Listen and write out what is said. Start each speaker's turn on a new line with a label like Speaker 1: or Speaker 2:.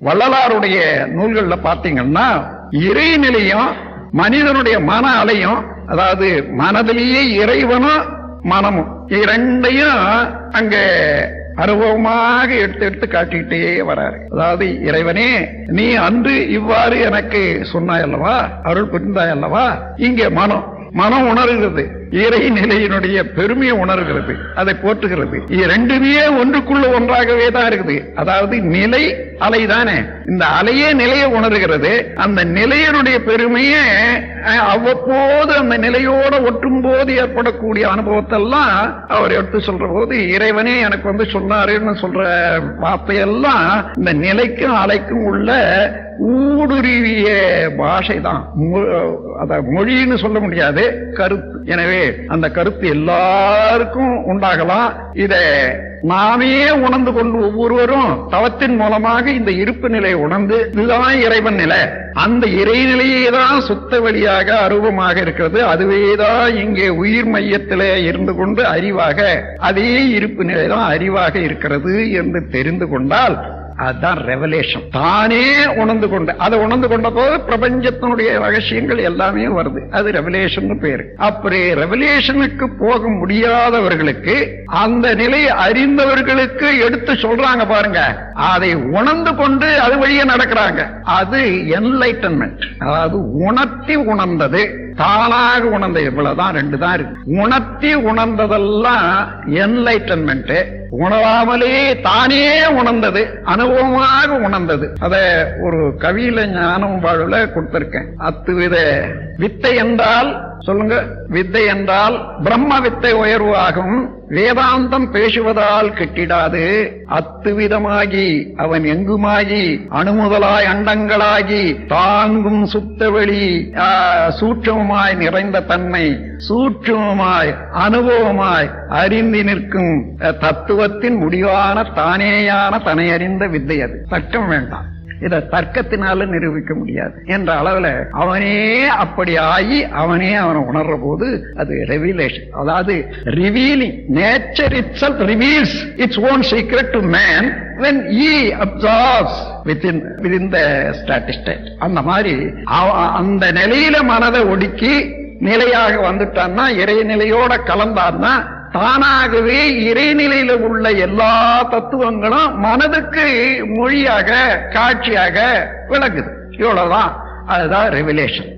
Speaker 1: வள்ளலாருடைய நூல்கள்ல பாத்தீங்கன்னா இறைநிலையும் மனிதனுடைய மன அலையும் அதாவது மனதிலேயே இறைவனும் மனமும் இரண்டையும் அங்க அனுபவமாக எடுத்து எடுத்து காட்டிக்கிட்டே வராரு. அதாவது இறைவனே நீ அன்று இவ்வாறு எனக்கு சொன்னாய் அல்லவா அருள் புரிந்தாய் அல்லவா இங்கே மனம் மனம் உணர்கிறது. இறை நிலையினுடைய பெருமையை உணர்கிறது அதை போற்றுகிறது. இரண்டுமே ரெண்டுமே ஒன்றுக்குள்ள ஒன்றாகவே தான் இருக்குது. அதாவது நிலை அலைதானே இந்த அலையே நிலையை உணர்கிறது. அந்த நிலையினுடைய பெருமையை அவ்வப்போது அந்த நிலையோட ஒட்டும் போது ஏற்படக்கூடிய அனுபவத்தெல்லாம் அவர் எடுத்து சொல்ற போது இறைவனே எனக்கு வந்து சொன்னாருன்னு சொல்ற வார்த்தையெல்லாம் இந்த நிலைக்கும் அலைக்கும் உள்ள ஊடுருவிய பாஷை தான் அத மொழின்னு சொல்ல முடியாது கருத்து. எனவே அந்த கருத்து எல்லாருக்கும் உண்டாகலாம். இத நாமே உணர்ந்து கொண்டு ஒவ்வொருவரும் தவத்தின் மூலமாக இந்த இருப்பு நிலையை உணர்ந்து இதுதான் இறைவன் நிலை. அந்த இறைநிலையே தான் சுத்த வழியாக அருவமாக இருக்கிறது. அதுவேதான் இங்கே உயிர் மையத்திலே இருந்து கொண்டு அறிவாக அதே இருப்பு நிலை தான் அறிவாக இருக்கிறது என்று தெரிந்து கொண்டால் அதுதான் ரெவலேஷன் தானே உணர்ந்து கொண்ட அதை உணர்ந்து கொண்ட போது பிரபஞ்சத்தினுடைய ரகசியங்கள் எல்லாமே வருது. அது ரெவலேஷன் பேரு. அப்படி ரெவலேஷனுக்கு போக முடியாதவர்களுக்கு அந்த நிலையை அறிந்தவர்களுக்கு எடுத்து சொல்றாங்க பாருங்க. அதை உணர்ந்து கொண்டு அது வழியே நடக்கிறாங்க. அது என்லைட்டன்மெண்ட் அதாவது உணர்த்தி உணர்ந்தது. தானாக உணர்ந்த இவ்வளவுதான் ரெண்டு தான் இருக்கு. உணர்த்தி உணர்ந்ததெல்லாம் என்லைட்டன்மெண்ட் உணராமலே தானே உணர்ந்தது அனுபவமாக உணர்ந்தது. அத ஒரு கவியில ஞானம் வாழ்வுல கொடுத்திருக்கேன். அத்துவித வித்தை என்றால் சொல்லுங்க. வித்தை என்றால் பிரம்ம வித்தை உயர்வாகும். வேதாந்தம் பேசுவதால் கிட்டிடாது. அத்துவிதமாகி அவன் எங்குமாகி? அணுமுதலாய் அண்டங்களாகி தாங்கும் சுத்தவெளி சூட்சமாய் நிறைந்த தன்மை சூட்சமாய் அனுபவமாய் அறிந்து நிற்கும் தத்துவத்தின் முடிவான தானேயான தனையறிந்த வித்தை அது. தட்டம் வேண்டாம். இத தர்க்கத்தினால நிரூபிக்க முடியாது. என்ற அளவுல அவனே அப்படி ஆகி அவனே அவனை உணர்ற போது அது ரெவிலேஷன் அதாவது revealing nature itself reveals its own secret to man when he absorbs within within the statistic அந்த மாதிரி அவ- அந்த நிலையில மனதை ஒடுக்கி நிலையாக வந்துட்டான்னா இறைநிலையோட கலந்தான்னா தானாகவே இறைநிலையில உள்ள எல்லா தத்துவங்களும் மனதுக்கு மொழியாக காட்சியாக விளங்குது. இவ்வளவுதான். அதுதான் ரெவிலேஷன்